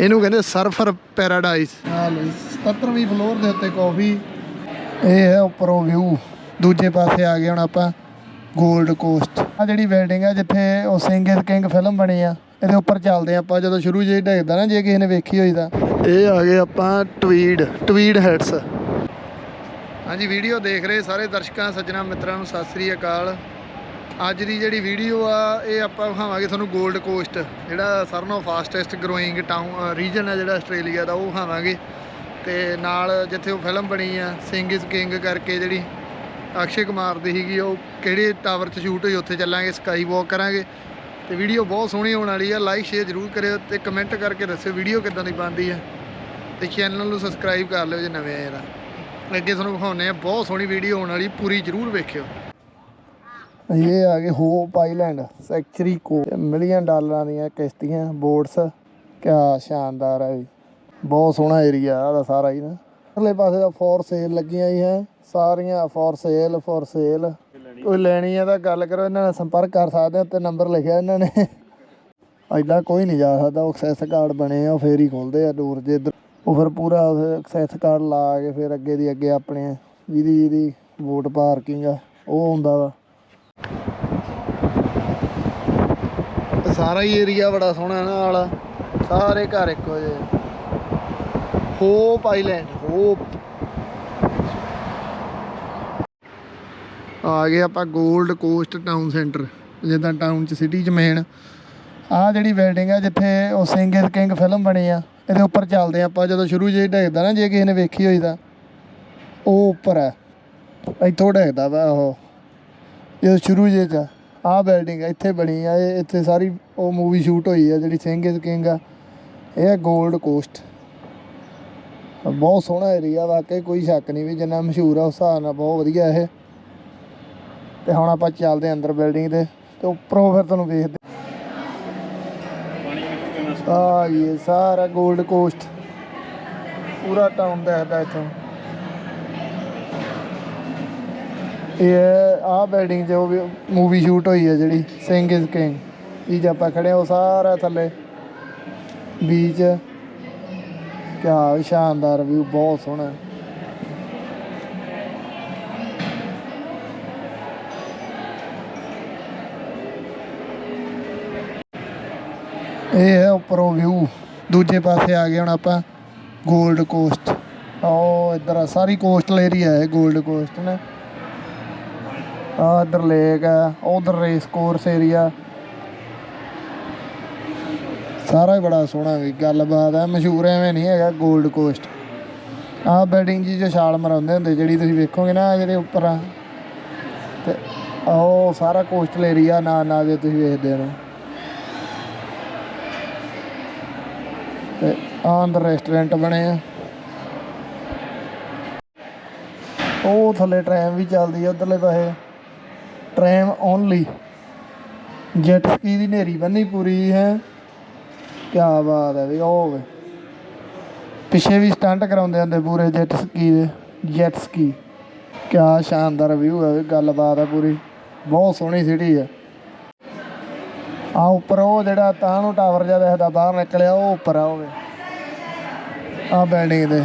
ਇਹਨੂੰ ਕਹਿੰਦੇ ਸਰਫਰ ਪੈਰਾਡਾਈਸ। ਆ ਲੋ 77ਵੀਂ ਫਲੋਰ ਦੇ ਉੱਤੇ ਕਾਫੀ ਇਹ ਹੈ ਉੱਪਰੋਂ ਵਿਊ ਦੂਜੇ ਪਾਸੇ ਆ ਗਏ ਹੁਣ ਆਪਾਂ 골ਡ ਕੋਸਟ ਆ ਜਿਹੜੀ ਬਿਲਡਿੰਗ ਆ ਜਿੱਥੇ ਉਹ ਸਿੰਘ ਇਜ਼ ਕਿੰਗ ਫਿਲਮ ਬਣੀ ਆ ਇਹਦੇ ਉੱਪਰ ਚੱਲਦੇ ਆ ਆਪਾਂ। ਜਦੋਂ ਸ਼ੁਰੂ ਜਿਹੀ ਡੇਗਦਾ ਨਾ ਜੇ ਕਿਸੇ ਨੇ ਵੇਖੀ ਹੋਈ ਤਾਂ। ਇਹ ਆ ਗਏ ਆਪਾਂ ਟਵੀਡ ਟਵੀਡ ਹੈਡਸ ਹਾਂਜੀ ਵੀਡੀਓ ਦੇਖ ਰਹੇ ਸਾਰੇ ਦਰਸ਼ਕਾਂ ਸੱਜਣਾ ਮਿੱਤਰਾਂ ਨੂੰ ਸਤਿ ਸ੍ਰੀ ਅਕਾਲ। ਅੱਜ ਦੀ ਜਿਹੜੀ ਵੀਡੀਓ ਆ, ਇਹ ਆਪਾਂ ਵਿਖਾਵਾਂਗੇ ਤੁਹਾਨੂੰ 골ਡ ਕੋਸਟ ਜਿਹੜਾ ਸਾਰਿਆਂ ਨਾਲੋਂ ਫਾਸਟੈਸਟ ਗਰੋਇੰਗ ਟਾਊਨ ਰੀਜਨ ਹੈ ਜਿਹੜਾ ਆਸਟ੍ਰੇਲੀਆ ਦਾ, ਉਹ ਵਿਖਾਵਾਂਗੇ। ਤੇ ਨਾਲ ਜਿੱਥੇ ਉਹ ਫਿਲਮ ਬਣੀ ਆ ਸਿੰਘ ਇਜ਼ ਕਿੰਗ ਕਰਕੇ ਜਿਹੜੀ ਅਕਸ਼ੇ ਕੁਮਾਰ ਦੀ ਸੀਗੀ, ਉਹ ਕਿਹੜੇ ਟਾਵਰ 'ਚ ਸ਼ੂਟ ਹੋਈ, ਉੱਥੇ ਚੱਲਾਂਗੇ ਸਕਾਈ ਵਾਕ ਕਰਾਂਗੇ। ਤੇ ਵੀਡੀਓ ਬਹੁਤ ਸੋਹਣੀ ਹੋਣ ਵਾਲੀ ਆ ਲਾਈਕ ਸ਼ੇਅਰ ਜ਼ਰੂਰ ਕਰਿਓ ਤੇ ਕਮੈਂਟ ਕਰਕੇ ਦੱਸਿਓ ਵੀਡੀਓ ਕਿੱਦਾਂ ਦੀ ਬਣਦੀ ਆ। ਤੇ ਚੈਨਲ ਨੂੰ ਸਬਸਕ੍ਰਾਈਬ ਕਰ ਲਿਓ ਜੇ ਨਵੇਂ ਆਏ ਤਾਂ। ਅੱਗੇ ਤੁਹਾਨੂੰ ਵਿਖਾਉਂਦੇ ਆ, ਬਹੁਤ ਸੋਹਣੀ ਵੀਡੀਓ ਹੋਣ ਵਾਲੀ, ਪੂਰੀ ਜ਼ਰੂਰ ਵੇਖਿਓ। ਇਹ ਆ ਗਏ ਹੋਪ ਆਈਲੈਂਡ ਸੈਕਚਰੀ ਕੋ ਮਿਲੀਅਨ ਡਾਲਰਾਂ ਦੀਆਂ ਕਿਸ਼ਤੀਆਂ, ਬੋਟਸ। ਕਿਆ ਸ਼ਾਨਦਾਰ ਹੈ ਜੀ ਬਹੁਤ ਸੋਹਣਾ ਏਰੀਆ ਆ ਸਾਰਾ ਹੀ ਨਾ। ਅਗਲੇ ਪਾਸੇ ਦਾ ਫੋਰ ਸੇਲ ਲੱਗੀਆਂ ਹੀ ਹੈ। ਸਾਰੀਆਂ ਫੋਰ ਸੇਲ ਫੋਰ ਸੇਲ ਕੋਈ ਲੈਣੀ ਹੈ ਤਾਂ ਗੱਲ ਕਰੋ, ਇਹਨਾਂ ਨਾਲ ਸੰਪਰਕ ਕਰ ਸਕਦੇ ਹੋ ਤੇ ਨੰਬਰ ਲਿਖਿਆ ਇਹਨਾਂ ਨੇ। ਐਦਾਂ ਕੋਈ ਨਹੀਂ ਜਾ ਸਕਦਾ, ਉਹ ਐਕਸੈਸ ਕਾਰਡ ਬਣੇ ਆ, ਉਹ ਫੇਰ ਹੀ ਖੋਲਦੇ ਆ ਡੋਰ ਜੇ ਇੱਧਰ। ਉਹ ਫਿਰ ਪੂਰਾ ਐਕਸੈਸ ਕਾਰਡ ਲਾ ਕੇ ਫਿਰ ਅੱਗੇ ਦੀ ਅੱਗੇ ਆਪਣੇ ਜਿਹਦੀ ਜਿਹਦੀ ਵੋਟ ਪਾਰਕਿੰਗ ਆ, ਉਹ ਹੁੰਦਾ ਵਾ ਤੇ ਸਾਰਾ ਹੀ ਏਰੀਆ ਬੜਾ ਸੋਹਣਾ ਨਾਲ ਸਾਰੇ ਘਰ ਇੱਕੋ ਜਿਹੇ। ਹੋਪ ਆਈਲੈਂਡ ਹੋਪ ਆ ਗਏ ਆਪਾਂ 골ਡ ਕੋਸਟ ਟਾਊਨ ਸੈਂਟਰ ਜਿੱਦਾਂ ਟਾਊਨ ਚ ਸਿਟੀ ਚ ਮੇਨ ਆਹ ਜਿਹੜੀ ਬਿਲਡਿੰਗ ਆ, ਜਿੱਥੇ ਉਹ ਸਿੰਘ ਇਜ਼ ਕਿੰਗ ਫਿਲਮ ਬਣੀ ਆ, ਇਹਦੇ ਉੱਪਰ ਚੱਲਦੇ ਆ ਆਪਾਂ। ਜਦੋਂ ਸ਼ੁਰੂ ਜਿਹੀ ਡੇਗਦਾ ਨਾ, ਜੇ ਕਿਸੇ ਨੇ ਵੇਖੀ ਹੋਈ ਤਾਂ। ਉਹ ਉੱਪਰ ਹੈ ਇੱਥੋਂ ਡੇਗਦਾ ਵਾ ਉਹ। ਜਦੋਂ ਸ਼ੁਰੂ ਜਿਹੇ ਚ। ਆਹ ਬਿਲਡਿੰਗ ਇੱਥੇ ਬਣੀ ਆ, ਇਹ ਇੱਥੇ ਸਾਰੀ ਉਹ ਮੂਵੀ ਸ਼ੂਟ ਹੋਈ ਆ, ਜਿਹੜੀ ਸਿੰਘ ਇਜ਼ ਕਿੰਗ ਆ। ਇਹ ਹੈ 골ਡ ਕੋਸਟ ਬਹੁਤ ਸੋਹਣਾ ਏਰੀਆ ਵਾਕਈ, ਕੋਈ ਸ਼ੱਕ ਨਹੀਂ ਵੀ ਜਿੰਨਾ ਮਸ਼ਹੂਰ ਆ, ਉਸ ਹਿਸਾਬ ਨਾਲ ਬਹੁਤ ਵਧੀਆ ਇਹ। ਤੇ ਹੁਣ ਆਪਾਂ ਚੱਲਦੇ ਆਂ ਅੰਦਰ ਬਿਲਡਿੰਗ ਦੇ ਤੇ ਉੱਪਰੋਂ ਫਿਰ ਤੁਹਾਨੂੰ ਵੇਖਦੇ ਆ ਇਹ ਸਾਰਾ 골ਡ ਕੋਸਟ ਪੂਰਾ ਟਾਊਨ ਦਿਖਦਾ ਇੱਥੋਂ। ਇਹ ਆ ਬਿਲਡਿੰਗ 'ਚ ਮੂਵੀ ਸ਼ੂਟ ਹੋਈ ਹੈ ਜਿਹੜੀ ਸਿੰਘ ਇਜ਼ ਕਿੰਗ ਇਹ ਆਪਾਂ ਖੜੇ ਉਹ ਸਾਰਾ ਥੱਲੇ ਬੀਚ ਕਿਆ ਸ਼ਾਨਦਾਰ ਵਿਊ ਬਹੁਤ ਸੋਹਣਾ। ਇਹ ਹੈ ਉੱਪਰੋਂ ਵਿਊ ਦੂਜੇ ਪਾਸੇ ਆ ਗਏ ਹੁਣ ਆਪਾਂ 골ਡ ਕੋਸਟ ਉਹ ਇੱਧਰ ਆ, ਸਾਰੀ ਕੋਸਟਲ ਏਰੀਆ ਹੈ 골ਡ ਕੋਸਟ ਨੇ। ਇੱਧਰ ਲੇਕ ਆ, ਉਧਰ ਰੇਸ ਕੋਰਸ ਏਰੀਆ ਸਾਰਾ ਹੀ ਬੜਾ ਸੋਹਣਾ ਵੀ, ਗੱਲਬਾਤ ਹੈ ਮਸ਼ਹੂਰ ਐਵੇਂ ਨਹੀਂ ਹੈਗਾ 골ਡ ਕੋਸਟ ਆਹ ਬਿਲਡਿੰਗ ਜੀ ਜੋ ਛਾਲ ਮਰਾਉਂਦੇ ਹੁੰਦੇ, ਜਿਹੜੀ ਤੁਸੀਂ ਵੇਖੋਗੇ ਨਾ ਆਹ ਜਿਹੜੇ ਉੱਪਰ ਆ। ਤੇ ਉਹ ਸਾਰਾ ਕੋਸਟਲ ਏਰੀਆ ਨਾਲ ਨਾਲ ਜੇ ਤੁਸੀਂ ਵੇਖਦੇ ਹੋ ਤੇ ਆਹ ਅੰਦਰ ਰੈਸਟੋਰੈਂਟ ਬਣੇ ਆ। ਉਹ ਥੱਲੇ ਟ੍ਰੈਮ ਵੀ ਚੱਲਦੀ ਆ, ਉਧਰਲੇ ਪਾਸੇ। ਟ੍ਰੈਮ ਓਨਲੀ ਜੈਟ ਸਕੀ ਦੀ ਨੇਰੀ ਬੰਨੀ ਪੂਰੀ ਹੈ। ਕੀ ਬਾਤ ਹੈ ਵੀ ਉਹ ਵੇ। ਪਿੱਛੇ ਵੀ ਸਟੰਟ ਕਰਾਉਂਦੇ ਹੁੰਦੇ ਪੂਰੇ ਜੈਟ ਸਕੀ ਦੇ। ਜੈਟ ਸਕੀ ਕਿਆ ਸ਼ਾਨਦਾਰ ਵਿਊ ਹੈ ਗੱਲਬਾਤ ਹੈ ਪੂਰੀ। ਬਹੁਤ ਸੋਹਣੀ ਸਿਟੀ ਹੈ। ਆ ਉੱਪਰ ਉਹ ਜਿਹੜਾ ਤਾਂ ਨੂੰ ਟਾਵਰ ਜਿਹਾ ਦਿਖਦਾ, ਬਾਹਰ ਨਿਕਲਿਆ, ਉਹ ਉੱਪਰ ਆ ਹੋਵੇ ਆ ਬਿਲਡਿੰਗ ਦੇ।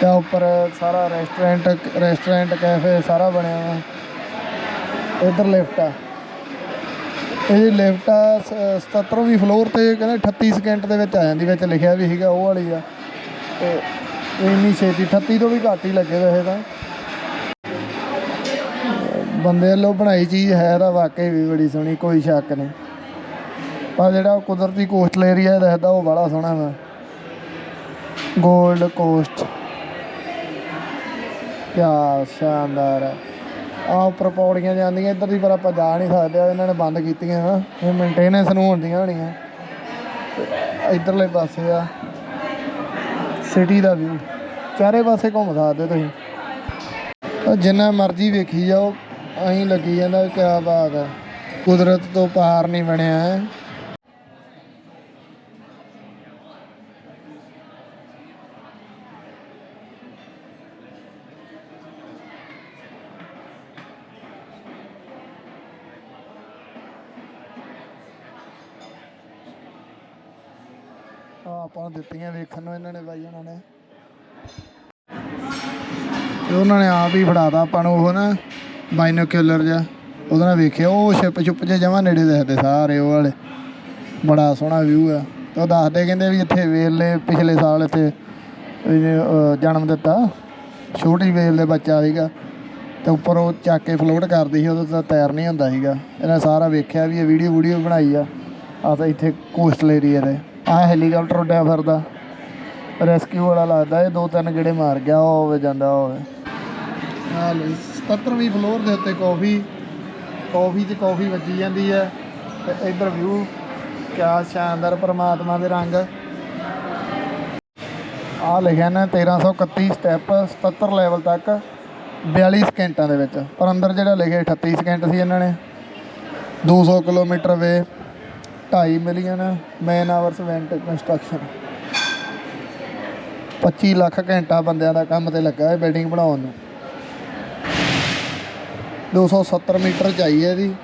ਤੇ ਉੱਪਰ ਸਾਰਾ ਰੈਸਟੋਰੈਂਟ ਰੈਸਟੋਰੈਂਟ ਕੈਫੇ ਸਾਰਾ ਬਣਿਆ ਵਾ ਇਧਰ ਲਿਫਟ ਆ। ਇਹ ਲਿਫਟ ਆ, ਸ- 77ਵੀਂ ਫਲੋਰ ਤੇ ਕਹਿੰਦੇ 38 ਸਕਿੰਟ ਦੇ ਵਿੱਚ ਆ ਜਾਂਦੀ, ਵਿੱਚ ਲਿਖਿਆ ਵੀ ਸੀਗਾ, ਉਹ ਵਾਲੀ ਆ। ਤੇ ਇੰਨੀ ਛੇਤੀ 38 ਤੋਂ ਵੀ ਘੱਟ ਹੀ ਲੱਗੇ ਵੈਸੇ ਤਾਂ। ਬੰਦੇ ਵੱਲੋਂ ਬਣਾਈ ਚੀਜ਼ ਹੈ ਤਾਂ ਵਾਕਈ ਵੀ ਬੜੀ ਸੋਹਣੀ, ਕੋਈ ਸ਼ੱਕ ਨਹੀਂ। ਪਰ ਜਿਹੜਾ ਕੁਦਰਤੀ ਕੋਸਟਲ ਏਰੀਆ ਦੱਸਦਾ ਉਹ ਬੜਾ ਸੋਹਣਾ ਵਾ। 골ਡ ਕੋਸਟ ਕਿਆ ਸ਼ਾਨਦਾਰ ਹੈ ਆ ਉੱਪਰ ਪੌੜੀਆਂ ਜਾਂਦੀਆਂ, ਇੱਧਰ ਦੀ ਪਰ ਆਪਾਂ ਜਾ ਨਹੀਂ ਸਕਦੇ ਇਹਨਾਂ ਨੇ ਬੰਦ ਕੀਤੀਆਂ ਨਾ, ਇਹ ਮੇਨਟੇਨੈਂਸ ਨੂੰ ਹੁੰਦੀਆਂ ਹੋਣੀਆਂ। ਇੱਧਰਲੇ ਪਾਸੇ ਆ ਸਿਟੀ ਦਾ ਵਿਊ ਚਾਰੇ ਪਾਸੇ ਘੁੰਮ ਸਕਦੇ ਤੁਸੀਂ। ਜਿੰਨਾ ਮਰਜ਼ੀ ਵੇਖੀ ਜਾਓ, ਐਂ ਲੱਗੀ ਜਾਂਦਾ ਕਿਆ ਬਾਤ ਹੈ ਕੁਦਰਤ ਤੋਂ ਪਾਰ ਨਹੀਂ ਬਣਿਆ, ਹੈ ਆ ਆਪਾਂ ਨੂੰ ਦਿੱਤੀਆਂ ਵੇਖਣ ਨੂੰ ਇਹਨਾਂ ਨੇ ਬਾਈ ਉਹਨਾਂ ਨੇ। ਤੇ ਉਹਨਾਂ ਨੇ ਆਪ ਹੀ ਫੜਾਤਾ ਆਪਾਂ ਨੂੰ ਉਹ ਨਾ ਬਾਈਨੋਕੂਲਰ ਜਿਹਾ। ਉਹਦੇ ਨਾਲ ਵੇਖਿਆ, ਉਹ ਛਿਪ ਛੁਪ ਜੇ ਜਮਾ ਨੇੜੇ ਦੇਖਦੇ ਸਾਰੇ ਉਹ ਵਾਲੇ। ਬੜਾ ਸੋਹਣਾ ਵਿਊ ਆ। ਤੇ ਉਹ ਦੱਸਦੇ ਕਹਿੰਦੇ ਵੀ ਇੱਥੇ ਵੇਲ ਨੇ ਪਿਛਲੇ ਸਾਲ ਇੱਥੇ ਜਨਮ ਦਿੱਤਾ। ਛੋਟੀ ਵੇਲ ਦੇ ਬੱਚਾ ਸੀਗਾ। ਤੇ ਉੱਪਰ ਉਹ ਚੱਕ ਕੇ ਫਲੋਟ ਕਰਦੀ ਸੀ ਉਦੋਂ ਤਾਂ ਤੈਰ ਨਹੀਂ ਹੁੰਦਾ ਸੀਗਾ। ਇਹਨਾਂ ਸਾਰਾ ਵੇਖਿਆ ਵੀ ਇਹ ਵੀਡੀਓ ਵੀਡੀਓ ਬਣਾਈ ਆ। ਆ ਤਾਂ ਇੱਥੇ ਕੋਸਟਲ ਏਰੀਆ ਦੇ। ਆ ਹੈਲੀਕਾਪਟਰ ਉੱਡਿਆ ਫਿਰਦਾ ਰੈਸਕਿਊ ਵਾਲਾ ਲੱਗਦਾ, ਇਹ ਦੋ ਤਿੰਨ ਗੇੜੇ ਮਾਰ ਗਿਆ ਹੋਵੇ ਜਾਂਦਾ ਹੋਵੇ। ਆ ਲੈ 77ਵੀਂ ਫਲੋਰ ਦੇ ਉੱਤੇ ਕਾਫੀ ਕਾਫੀ 'ਚ ਕਾਫੀ ਵੱਜੀ ਜਾਂਦੀ ਹੈ ਤੇ ਇਧਰ ਵਿਊ ਕਿਆ ਸ਼ਾਨਦਾਰ ਪਰਮਾਤਮਾ ਦੇ ਰੰਗ। ਆ ਲਿਖਿਆ ਨਾ 1331 ਸਟੈਪ 77 ਲੈਵਲ ਤੱਕ 42 ਸਕਿੰਟਾਂ ਦੇ ਵਿੱਚ। ਪਰ ਅੰਦਰ ਜਿਹੜਾ ਲਿਖਿਆ 38 ਸਕਿੰਟ ਸੀ ਇਹਨਾਂ ਨੇ। 200 kilometre way 2.5 million man hours went construction 25 lakh ਘੰਟਾ ਬੰਦਿਆਂ ਦਾ ਕੰਮ ਤੇ ਲੱਗਾ ਹੈ ਬਿਲਡਿੰਗ ਬਣਾਉਣ ਨੂੰ। 270 ਮੀਟਰ ਚਾਹੀਏ ਇਹਦੀ।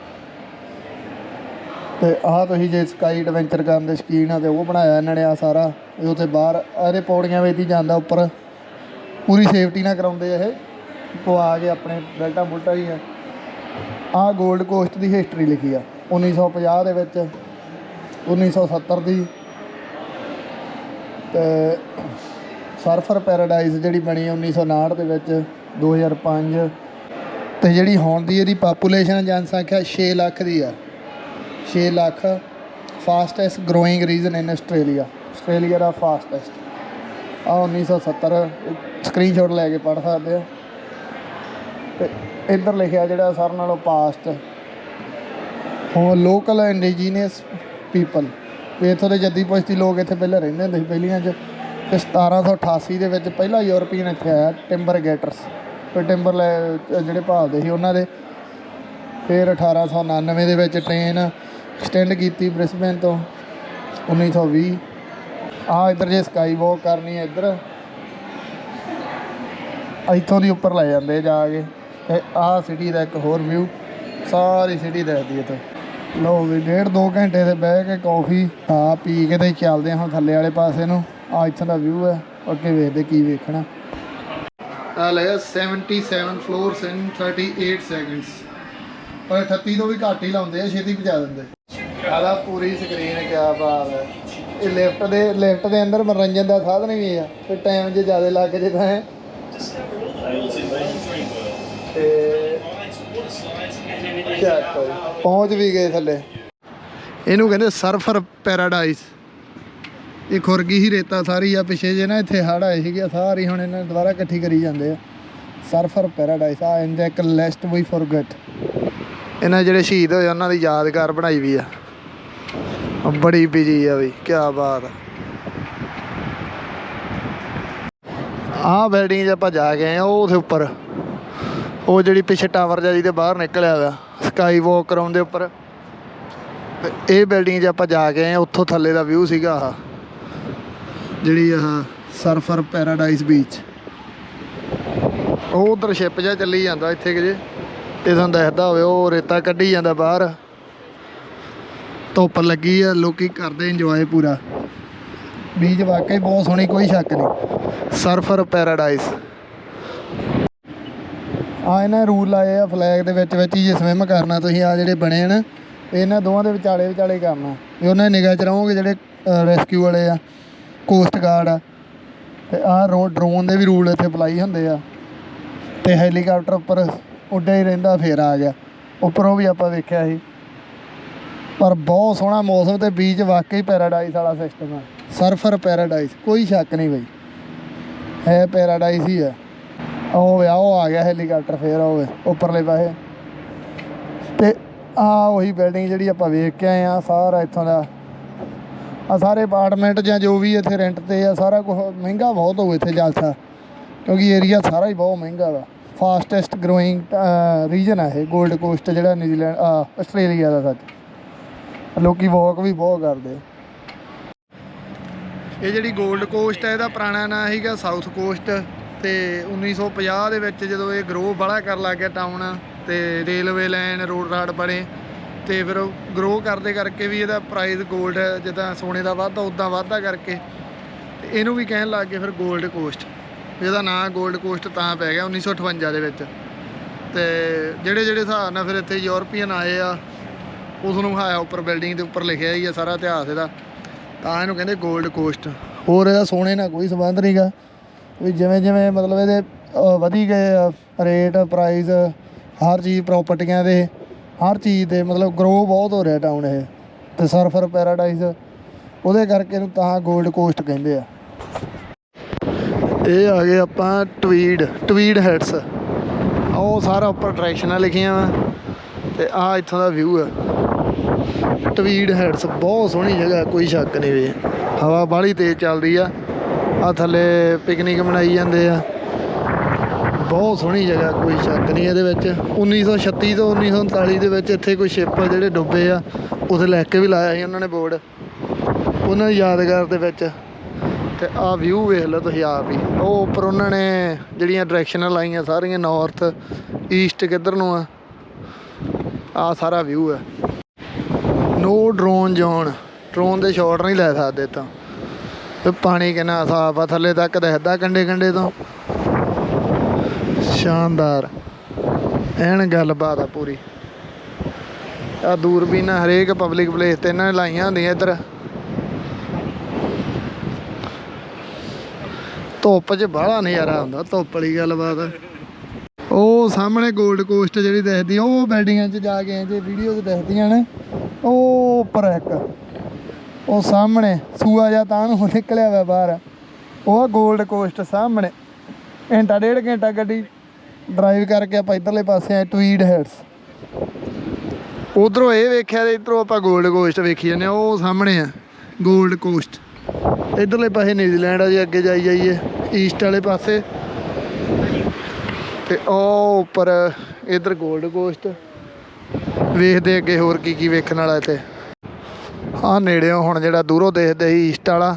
ਤੇ ਆਹ ਤੁਸੀਂ ਜੇ ਸਕਾਈ ਐਡਵੈਂਚਰ ਕਰਨ ਦੇ ਸ਼ਕੀਨ ਆ ਤੇ ਉਹ ਬਣਾਇਆ ਇਹਨਾਂ ਨੇ ਆ ਸਾਰਾ। ਇਹ ਉੱਥੇ ਬਾਹਰ, ਇਹਦੇ ਪੌੜੀਆਂ ਵਿੱਚ ਹੀ ਜਾਂਦਾ ਉੱਪਰ। ਪੂਰੀ ਸੇਫਟੀ ਨਾਲ ਕਰਾਉਂਦੇ ਆ ਇਹ। ਪਵਾ ਕੇ ਆਪਣੇ ਬੈਲਟਾਂ ਬੁਲਟਾਂ ਹੀ ਆ। ਆਹ 골ਡ ਕੋਸਟ ਦੀ ਹਿਸਟਰੀ ਲਿਖੀ ਆ 1950 ਦੇ ਵਿੱਚ। 1970 ਦੀ। ਤੇ ਸਰਫਰ ਪੈਰਾਡਾਈਜ਼ ਜਿਹੜੀ ਬਣੀ 1959 ਦੇ ਵਿੱਚ 2005 ਤੇ ਜਿਹੜੀ ਹੁਣ ਦੀ ਇਹਦੀ ਪਾਪੂਲੇਸ਼ਨ ਜਨਸੰਖਿਆ 6 ਲੱਖ ਦੀ ਆ। 6 lakh fastest growing region in Australia Australia the fastest ਆ 1970 ਸਕਰੀਨਸ਼ਾਟ ਲੈ ਕੇ ਪੜ੍ਹ ਸਕਦੇ ਆ। ਤੇ ਇੱਧਰ ਲਿਖਿਆ ਜਿਹੜਾ ਸਾਰਿਆਂ ਨਾਲੋਂ ਪਾਸਟ ਹੁਣ ਲੋਕਲ ਇੰਡੀਜੀਨੀਅਸ ਪੀਪਲ ਵੀ ਇੱਥੋਂ ਦੇ ਜੱਦੀ ਪੁਸ਼ਤੀ ਲੋਕ ਇੱਥੇ ਪਹਿਲਾਂ ਰਹਿੰਦੇ ਹੁੰਦੇ ਸੀ ਪਹਿਲੀਆਂ 'ਚ। ਤੇ 1788 ਦੇ ਵਿੱਚ ਪਹਿਲਾ ਯੂਰਪੀਅਨ ਇੱਥੇ ਆਇਆ ਟਿੰਬਰ ਗੇਟਰਸ ਕੋਈ ਟਿੰਬਰ ਲੈ ਜਿਹੜੇ ਭਾਲਦੇ ਸੀ ਉਹਨਾਂ ਦੇ। ਫਿਰ 1899 ਦੇ ਵਿੱਚ ਟ੍ਰੇਨ ਐਕਸਟੈਂਡ ਕੀਤੀ ਬ੍ਰਿਸਬੇਨ ਤੋਂ 1920 ਆ ਇੱਧਰ ਜੇ ਸਕਾਈ ਵਾਕ ਕਰਨੀ ਹੈ ਇੱਧਰ। ਇੱਥੋਂ ਦੀ ਉੱਪਰ ਲੈ ਜਾਂਦੇ ਜਾ ਕੇ। ਤੇ ਆਹ ਸਿਟੀ ਦਾ ਇੱਕ ਹੋਰ ਵਿਊ ਸਾਰੀ ਸਿਟੀ ਦੇਖਦੀ ਇੱਥੇ। ਲੋ ਵੀ, ਡੇਢ ਦੋ ਘੰਟੇ ਤੇ ਬਹਿ ਕੇ ਕੌਫੀ ਆ ਪੀ ਕੇ ਤੇ ਚੱਲਦੇ ਹਾਂ ਥੱਲੇ ਵਾਲੇ ਪਾਸੇ ਨੂੰ। ਆ ਇੱਥੋਂ ਦਾ ਵਿਊ ਹੈ, ਅੱਗੇ ਵੇਖਦੇ ਕੀ ਵੇਖਣਾ। ਆ ਲੈ 77 ਫਲੋਰਸ ਇਨ 38 ਸੈਕਿੰਡਸ ਪਰ 38 ਤੋਂ ਵੀ ਘੱਟ ਹੀ ਲਾਉਂਦੇ ਆ, ਛੇਤੀ ਪਹੁੰਚਾ ਦਿੰਦੇ। ਆਲਾ ਪੂਰੀ ਸਕਰੀਨ ਕਿਆ ਬਾਤ ਹੈ। ਇਹ ਲਿਫਟ ਦੇ ਲਿਫਟ ਦੇ ਅੰਦਰ ਮਨੋਰੰਜਨ ਦਾ ਸਾਧਨ ਵੀ ਆ। ਤੇ ਟਾਈਮ ਜੇ ਜ਼ਿਆਦਾ ਲੱਗ ਜੇ ਤਾਂ ਹੈ। ਚੱਕ ਪਹੁੰਚ ਵੀ ਗਏ ਥੱਲੇ। ਇਹਨੂੰ ਕਹਿੰਦੇ ਸਰਫਰ ਪੈਰਾਡਾਈਸ। ਇਹ ਖੁਰਗੀ ਹੀ ਰੇਤਾ ਸਾਰੀ ਆ, ਪਿਛੇ ਜੇ ਨਾ ਇੱਥੇ ਹੜ ਆਏ ਸੀਗੇ, ਸਾਰੀ ਹੁਣ ਇਹਨਾਂ ਨੇ ਦੁਬਾਰਾ ਇਕੱਠੀ ਕਰੀ ਜਾਂਦੇ ਆ। ਸਰਫਰ ਪੈਰਾਡਾਈਸ ਆ ਇਨ ਇੱਕ ਲਿਸਟ ਵੀ ਫੋਰਗੇਟ ਇਹਨਾਂ ਜਿਹੜੇ ਸ਼ਹੀਦ ਹੋਏ ਉਹਨਾਂ ਦੀ ਯਾਦਗਾਰ ਬਣਾਈ ਵੀ ਆ। ਬੜੀ ਬਿਜ਼ੀ ਆ ਬਈ ਕੀ ਬਾਤ ਆ। ਆਹ ਬਿਲਡਿੰਗ 'ਚ ਆਪਾਂ ਜਾ ਕੇ ਆਏ ਉਹ ਉਹਦੇ ਉੱਪਰ। ਉਹ ਜਿਹੜੀ ਪਿੱਛੇ ਟਾਵਰ ਜਿਹਾ ਜਿਹਦੇ ਬਾਹਰ ਨਿਕਲਿਆ ਹੋਇਆ ਸਕਾਈ ਵਾਕ ਕਰਾਉਂਦੇ ਉੱਪਰ। ਇਹ ਬਿਲਡਿੰਗ 'ਚ ਆਪਾਂ ਜਾ ਕੇ ਆਏ ਆ ਉੱਥੋਂ ਥੱਲੇ ਦਾ ਵਿਊ ਸੀਗਾ ਆਹ। ਜਿਹੜੀ ਆਹ ਸਰਫਰ ਪੈਰਾਡਾਈਸ ਬੀਚ ਉਹ ਉਧਰ ਸ਼ਿਪ ਜਿਹਾ ਚੱਲੀ ਜਾਂਦਾ ਇੱਥੇ ਕਿ ਜੇ। ਤੇ ਤੁਹਾਨੂੰ ਦੱਸਦਾ ਹੋਵੇ, ਉਹ ਰੇਤਾ ਕੱਢੀ ਜਾਂਦਾ ਬਾਹਰ। ਧੁੱਪ ਲੱਗੀ ਆ, ਲੋਕੀ ਕਰਦੇ ਇੰਜੋਏ ਪੂਰਾ। ਬੀਚ ਵਾਕਈ ਬਹੁਤ ਸੋਹਣੀ, ਕੋਈ ਸ਼ੱਕ ਨਹੀਂ। ਸਰਫਰ ਪੈਰਾਡਾਈਸ ਆ ਇਹਨਾਂ ਰੂਲ ਲਾਏ ਆ ਫਲੈਗ ਦੇ ਵਿੱਚ ਵਿੱਚ ਹੀ ਜੇ ਸਵਿਮ ਕਰਨਾ ਤੁਸੀਂ, ਆ ਜਿਹੜੇ ਬਣੇ ਨੇ ਇਹਨਾਂ ਦੋਵਾਂ ਦੇ ਵਿਚਾਲੇ ਵਿਚਾਲੇ ਕਰਨਾ। ਇਹ ਉਹਨਾਂ ਨਿਗਾਹ ਚ ਰਹੋਗੇ ਜਿਹੜੇ ਰੈਸਕਿਊ ਵਾਲੇ ਆ ਕੋਸਟ ਗਾਰਡ ਆ। ਤੇ ਆਹ ਰੋ ਡਰੋਨ ਦੇ ਵੀ ਰੂਲ ਇੱਥੇ ਅਪਲਾਈ ਹੁੰਦੇ ਆ। ਤੇ ਹੈਲੀਕਾਪਟਰ ਉੱਪਰ ਉੱਡਿਆ ਹੀ ਰਹਿੰਦਾ, ਫੇਰ ਆ ਗਿਆ। ਉੱਪਰੋਂ ਵੀ ਆਪਾਂ ਵੇਖਿਆ ਸੀ। ਪਰ ਬਹੁਤ ਸੋਹਣਾ ਮੌਸਮ ਤੇ ਬੀਚ ਵਾਕਈ ਪੈਰਾਡਾਈਸ ਵਾਲਾ ਸਿਸਟਮ ਆ। ਸਰਫਰ ਪੈਰਾਡਾਈਸ ਕੋਈ ਸ਼ੱਕ ਨਹੀਂ ਬਈ। ਹੈ ਪੈਰਾਡਾਈਸ ਹੀ ਆ। ਉਹ ਵੇ, ਉਹ ਆ ਗਿਆ ਹੈਲੀਕਾਪਟਰ ਫੇਰ, ਉਹ ਉੱਪਰਲੇ ਪਾਸੇ। ਤੇ ਆ ਉਹੀ ਬਿਲਡਿੰਗ ਜਿਹੜੀ ਆਪਾਂ ਵੇਖ ਕੇ ਆਏ ਆ, ਸਾਰਾ ਇੱਥੋਂ ਦਾ। ਆ ਸਾਰੇ ਅਪਾਰਟਮੈਂਟ ਜਾਂ ਜੋ ਵੀ ਇੱਥੇ ਰੈਂਟ ਤੇ ਆ, ਸਾਰਾ ਕੁਝ ਮਹਿੰਗਾ ਬਹੁਤ ਹੋਊ ਇੱਥੇ ਜਲਸਾ। ਕਿਉਂਕਿ ਏਰੀਆ ਸਾਰਾ ਹੀ ਬਹੁਤ ਮਹਿੰਗਾ ਵਾ। ਫਾਸਟੈਸਟ ਗਰੋਇੰਗ ਰੀਜਨ ਆ ਇਹ 골ਡ ਕੋਸਟ ਜਿਹੜਾ ਨਿਊਜ਼ੀਲੈਂਡ ਆ ਆਸਟ੍ਰੇਲੀਆ ਦਾ ਸੱਚ। ਲੋਕੀ ਵਾਕ ਵੀ ਬਹੁਤ ਕਰਦੇ ਇਹ ਜਿਹੜੀ 골ਡ ਕੋਸਟ ਹੈ ਇਹਦਾ ਪੁਰਾਣਾ ਨਾਂ ਸੀਗਾ ਸਾਊਥ ਕੋਸਟ ਤੇ 1950 ਦੇ ਵਿੱਚ ਜਦੋਂ ਇਹ ਗਰੋ ਬੜਾ ਕਰਨ ਲੱਗ ਗਿਆ ਟਾਊਨ ਤੇ ਰੇਲਵੇ ਲਾਈਨ ਰੋਡ ਰਾਡ ਬਣੇ ਤੇ ਫਿਰ ਗਰੋ ਕਰਦੇ ਕਰਕੇ ਵੀ ਇਹਦਾ ਪ੍ਰਾਈਸ 골ਡ ਜਿੱਦਾਂ ਸੋਨੇ ਦਾ ਵਾਧਾ ਉਦਾਂ ਵਾਧਾ ਕਰਕੇ ਤੇ ਇਹਨੂੰ ਵੀ ਕਹਿਣ ਲੱਗ ਗਏ ਫਿਰ 골ਡ ਕੋਸਟ ਇਹਦਾ ਨਾਂ 골ਡ ਕੋਸਟ ਤਾਂ ਪੈ ਗਿਆ 1958 ਦੇ ਵਿੱਚ ਤੇ ਜਿਹੜੇ ਜਿਹੜੇ ਹਿਸਾਬ ਨਾਲ ਫਿਰ ਇੱਥੇ ਯੂਰਪੀਅਨ ਆਏ ਆ ਉਸ ਨੂੰ ਹਾਇਆ ਉੱਪਰ ਬਿਲਡਿੰਗ ਦੇ ਉੱਪਰ ਲਿਖਿਆ ਹੀ ਆ ਸਾਰਾ ਇਤਿਹਾਸ ਇਹਦਾ, ਤਾਂ ਇਹਨੂੰ ਕਹਿੰਦੇ 골ਡ ਕੋਸਟ ਹੋਰ ਇਹਦਾ ਸੋਨੇ ਨਾਲ ਕੋਈ ਸਬੰਧ ਨਹੀਂਗਾ ਵੀ ਜਿਵੇਂ ਜਿਵੇਂ ਮਤਲਬ ਇਹਦੇ ਵਧੀ ਗਏ ਰੇਟ ਪ੍ਰਾਈਸ ਹਰ ਚੀਜ਼ ਪ੍ਰਾਪਰਟੀਆਂ ਦੇ, ਹਰ ਚੀਜ਼ ਦੇ ਮਤਲਬ ਗਰੋ ਬਹੁਤ ਹੋ ਰਿਹਾ ਟਾਊਨ ਇਹ, ਤੇ ਸਰਫਰ ਪੈਰਾਡਾਈਜ਼ ਉਹਦੇ ਕਰਕੇ ਇਹਨੂੰ ਤਾਂ 골ਡ ਕੋਸਟ ਕਹਿੰਦੇ ਆ। ਇਹ ਆ ਗਏ ਆਪਾਂ ਟਵੀਡ ਟਵੀਡ ਹੈਡਸ ਉਹ ਸਾਰਾ ਉੱਪਰ ਡਾਇਰੈਕਸ਼ਨਾਂ ਲਿਖੀਆਂ ਵਾ, ਤੇ ਆ ਇੱਥੋਂ ਦਾ ਵਿਊ ਆ। ਟਵੀਡ ਹੈਡਸ ਬਹੁਤ ਸੋਹਣੀ ਜਗ੍ਹਾ, ਕੋਈ ਸ਼ੱਕ ਨਹੀਂ ਵੀ। ਹਵਾ ਬਾਹਲੀ ਤੇਜ਼ ਚੱਲਦੀ ਆ। ਆ ਥੱਲੇ ਪਿਕਨਿਕ ਮਨਾਈ ਜਾਂਦੇ ਆ। ਬਹੁਤ ਸੋਹਣੀ ਜਗ੍ਹਾ, ਕੋਈ ਸ਼ੱਕ ਨਹੀਂ ਇਹਦੇ ਵਿੱਚ। 1936 ਤੋਂ 1939 ਦੇ ਵਿੱਚ ਇੱਥੇ ਕੋਈ ਸ਼ਿਪ ਜਿਹੜੇ ਡੁੱਬੇ ਆ, ਉੱਥੇ ਲੈ ਕੇ ਵੀ ਲਾਇਆ ਸੀ ਉਹਨਾਂ ਨੇ ਬੋਰਡ। ਉਹਨਾਂ ਦੀ ਯਾਦਗਾਰ ਦੇ ਵਿੱਚ। ਤੇ ਆ ਵਿਊ ਵੇਖ ਲਓ ਤੁਸੀਂ ਆਪ ਹੀ। ਉਹ ਉੱਪਰ ਉਹਨਾਂ ਨੇ ਜਿਹੜੀਆਂ ਡਾਇਰੈਕਸ਼ਨਾਂ ਲਾਈਆਂ ਸਾਰੀਆਂ ਨਾਰਥ ਈਸਟ ਕਿੱਧਰ ਨੂੰ ਆ ਆ ਸਾਰਾ ਵਿਊ ਹੈ ਨੋ ਡਰੋਨ ਜ਼ੋਨ ਡਰੋਨ ਦੇ ਸ਼ਾਟ ਨਹੀਂ ਲੈ ਸਕਦੇ ਤਾਂ ਤੇ ਪਾਣੀ ਕਿੰਨਾ ਸਾਫ਼ ਆ, ਥੱਲੇ ਤੱਕ ਦਿਖਦਾ ਕੰਡੇ ਕੰਡੇ ਤੋਂ। ਸ਼ਾਨਦਾਰ। ਐਨ ਗੱਲਬਾਤ ਆ ਪੂਰੀ। ਆ ਦੂਰਬੀਨਾਂ ਹਰੇਕ ਪਬਲਿਕ ਪਲੇਸ ਤੇ ਇਹਨਾਂ ਨੇ ਲਾਈਆਂ ਹੁੰਦੀਆਂ ਇੱਧਰ। ਧੁੱਪ 'ਚ ਬਾਹਲਾ ਨਜ਼ਾਰਾ ਹੁੰਦਾ ਧੁੱਪ ਵਾਲੀ ਗੱਲਬਾਤ। ਆ। ਉਹ ਸਾਹਮਣੇ 골ਡ ਕੋਸਟ ਜਿਹੜੀ ਦਿਖਦੀ, ਉਹ ਬਿਲਡਿੰਗਾਂ 'ਚ ਜਾ ਕੇ ਜੇ ਵੀਡੀਓ 'ਚ ਦਿਖਦੀਆਂ ਨੇ। ਉਹ ਉੱਪਰ ਇੱਕ। ਉਹ ਸਾਹਮਣੇ ਸੂਆ ਜਾ ਤਾਂ ਨੂੰ ਨਿਕਲਿਆ ਹੋਇਆ ਬਾਹਰ। ਉਹ ਆ 골ਡ ਕੋਸਟ ਸਾਹਮਣੇ। ਘੰਟਾ, ਡੇਢ ਘੰਟਾ ਗੱਡੀ ਡਰਾਈਵ ਕਰਕੇ ਆਪਾਂ ਇਧਰਲੇ ਪਾਸੇ ਆਏ ਟਵੀਡ ਹੈਡਸ ਉਧਰੋਂ ਇਹ ਵੇਖਿਆ ਤੇ ਇਧਰੋਂ ਆਪਾਂ ਗੋਲਡ ਕੋਸਟ ਵੇਖੀ ਜਾਂਦੇ ਉਹ ਸਾਹਮਣੇ ਆ ਗੋਲਡ ਕੋਸਟ ਇਧਰਲੇ ਪਾਸੇ ਨਿਊਜ਼ੀਲੈਂਡ ਆ ਜੀ, ਅੱਗੇ ਜਾਈ ਜਾਈਏ ਈਸਟ ਵਾਲੇ ਪਾਸੇ। ਤੇ ਉਹ ਉੱਪਰ ਇਧਰ ਗੋਲਡ ਕੋਸਟ ਵੇਖਦੇ ਅੱਗੇ ਹੋਰ ਕੀ ਕੀ ਵੇਖਣ ਵਾਲਾ ਇੱਥੇ। ਆ ਨੇੜਿਓਂ ਹੁਣ ਜਿਹੜਾ ਦੂਰੋਂ ਦੇਖਦੇ ਸੀ ਈਸਟ ਵਾਲਾ,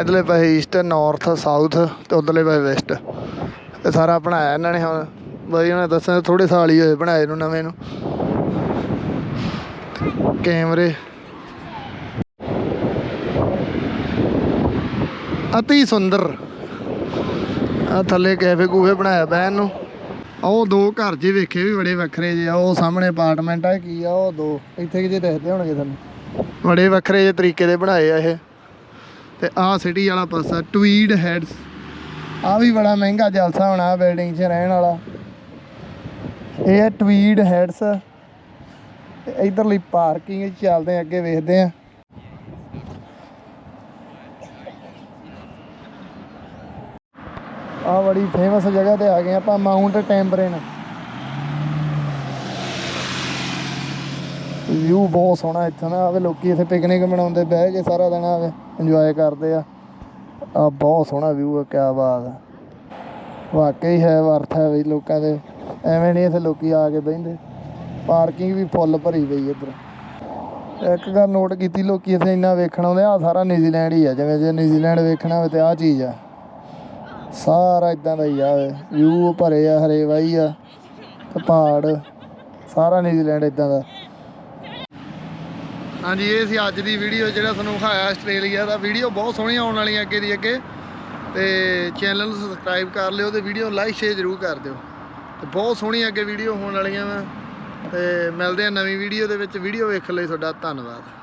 ਇਧਰਲੇ ਪਾਸੇ ਈਸਟ ਨਾਰਥ ਸਾਊਥ ਤੇ ਉਧਰਲੇ ਪਾਸੇ ਵੈਸਟ ਇਹ ਸਾਰਾ ਬਣਾਇਆ ਇਹਨਾਂ ਨੇ ਹੁਣ। ਬਈ ਉਹਨਾਂ ਨੇ ਦੱਸਿਆ ਥੋੜੇ ਸਾਲ ਹੀ ਹੋਏ ਬਣਾਏ ਨੂੰ, ਨਵੇਂ ਨੂੰ। ਕੈਮਰੇ। ਅਤੀ ਸੁੰਦਰ। ਆ ਥੱਲੇ ਕੈਫੇ ਕੂਫੇ ਬਣਾਇਆ ਬੈਨ ਨੂੰ ਉਹ ਦੋ ਘਰ ਜੇ ਵੇਖੇ ਵੀ ਬੜੇ ਵੱਖਰੇ ਜੇ ਆ ਉਹ ਸਾਹਮਣੇ ਅਪਾਰਟਮੈਂਟ ਆ, ਕੀ ਆ, ਉਹ ਦੋ। ਇੱਥੇ ਕਿਤੇ ਦੇਖਦੇ ਹੋਣਗੇ ਤੁਹਾਨੂੰ। ਬੜੇ ਵੱਖਰੇ ਜਿਹੇ ਤਰੀਕੇ ਦੇ ਬਣਾਏ ਆ ਇਹ। ਤੇ ਆਹ ਸਿਟੀ ਵਾਲਾ ਪਾਸਾ ਟਵੀਡ ਹੈਡਸ ਆ ਵੀ ਬੜਾ ਮਹਿੰਗਾ ਜਲਸਾ ਹੋਣਾ ਬਿਲਡਿੰਗ 'ਚ ਰਹਿਣ ਵਾਲਾ। ਇਹ ਹੈ ਟਵੀਡ ਹੈਡਸ ਇਧਰਲੀ ਪਾਰਕਿੰਗ 'ਚ ਚੱਲਦੇ ਆ, ਅੱਗੇ ਵੇਖਦੇ ਆ। ਆ ਬੜੀ ਫੇਮਸ ਜਗ੍ਹਾ ਤੇ ਆ ਗਏ ਆਪਾਂ ਮਾਊਂਟ ਟੈਂਬਰੇਨ ਵਿਊ ਬਹੁਤ ਸੋਹਣਾ ਇੱਥੇ ਨਾ ਆਵੇ ਲੋਕੀ ਇੱਥੇ ਪਿਕਨਿਕ ਮਨਾਉਂਦੇ, ਬਹਿ ਕੇ ਸਾਰਾ ਦਿਨ ਆਵੇ ਇੰਜੋਏ ਕਰਦੇ ਆ। ਆ ਬਹੁਤ ਸੋਹਣਾ ਵਿਊ ਹੈ ਕਿਆ ਬਾਤ ਹੈ ਵਾਕਈ ਹੈ ਵਰਥ ਹੈ ਬਈ ਲੋਕਾਂ ਦੇ। ਐਵੇਂ ਨਹੀਂ ਇੱਥੇ ਲੋਕੀ ਆ ਕੇ ਬਹਿੰਦੇ। ਪਾਰਕਿੰਗ ਵੀ ਫੁੱਲ ਭਰੀ ਪਈ ਇੱਧਰ। ਇੱਕ ਗੱਲ ਨੋਟ ਕੀਤੀ, ਲੋਕੀ ਇੱਥੇ ਇੰਨਾ ਵੇਖਣ ਆਉਂਦੇ ਆ ਸਾਰਾ ਨਿਊਜ਼ੀਲੈਂਡ ਹੀ ਆ। ਜਿਵੇਂ ਜੇ ਨਿਊਜ਼ੀਲੈਂਡ ਵੇਖਣਾ ਹੋਵੇ ਤੇ ਆ ਚੀਜ਼ ਆ। ਸਾਰਾ ਇਦਾਂ ਦਾ ਹੀ ਆ ਵਿਊ ਭਰੇ ਆ, ਹਰੇ ਵਾਈ ਆ, ਤੇ ਪਹਾੜ। ਸਾਰਾ ਨਿਊਜ਼ੀਲੈਂਡ ਇਦਾਂ ਦਾ। ਹਾਂਜੀ, ਇਹ ਸੀ ਅੱਜ ਦੀ ਵੀਡੀਓ ਜਿਹੜਾ ਤੁਹਾਨੂੰ ਵਿਖਾਇਆ ਆਸਟ੍ਰੇਲੀਆ ਦਾ। ਵੀਡੀਓ ਬਹੁਤ ਸੋਹਣੀਆਂ ਆਉਣ ਵਾਲੀਆਂ ਅੱਗੇ ਦੀ ਅੱਗੇ। ਤੇ ਚੈਨਲ ਨੂੰ ਸਬਸਕ੍ਰਾਈਬ ਕਰ ਲਿਓ ਤੇ ਵੀਡੀਓ ਲਾਈਕ ਸ਼ੇਅਰ ਜ਼ਰੂਰ ਕਰ ਦਿਓ। ਤੇ ਬਹੁਤ ਸੋਹਣੀ ਅੱਗੇ ਵੀਡੀਓ ਹੋਣ ਵਾਲੀਆਂ ਵਾ। ਤੇ ਮਿਲਦੇ ਆ ਨਵੀਂ ਵੀਡੀਓ ਦੇ ਵਿੱਚ। ਵੀਡੀਓ ਵੇਖਣ ਲਈ ਤੁਹਾਡਾ ਧੰਨਵਾਦ।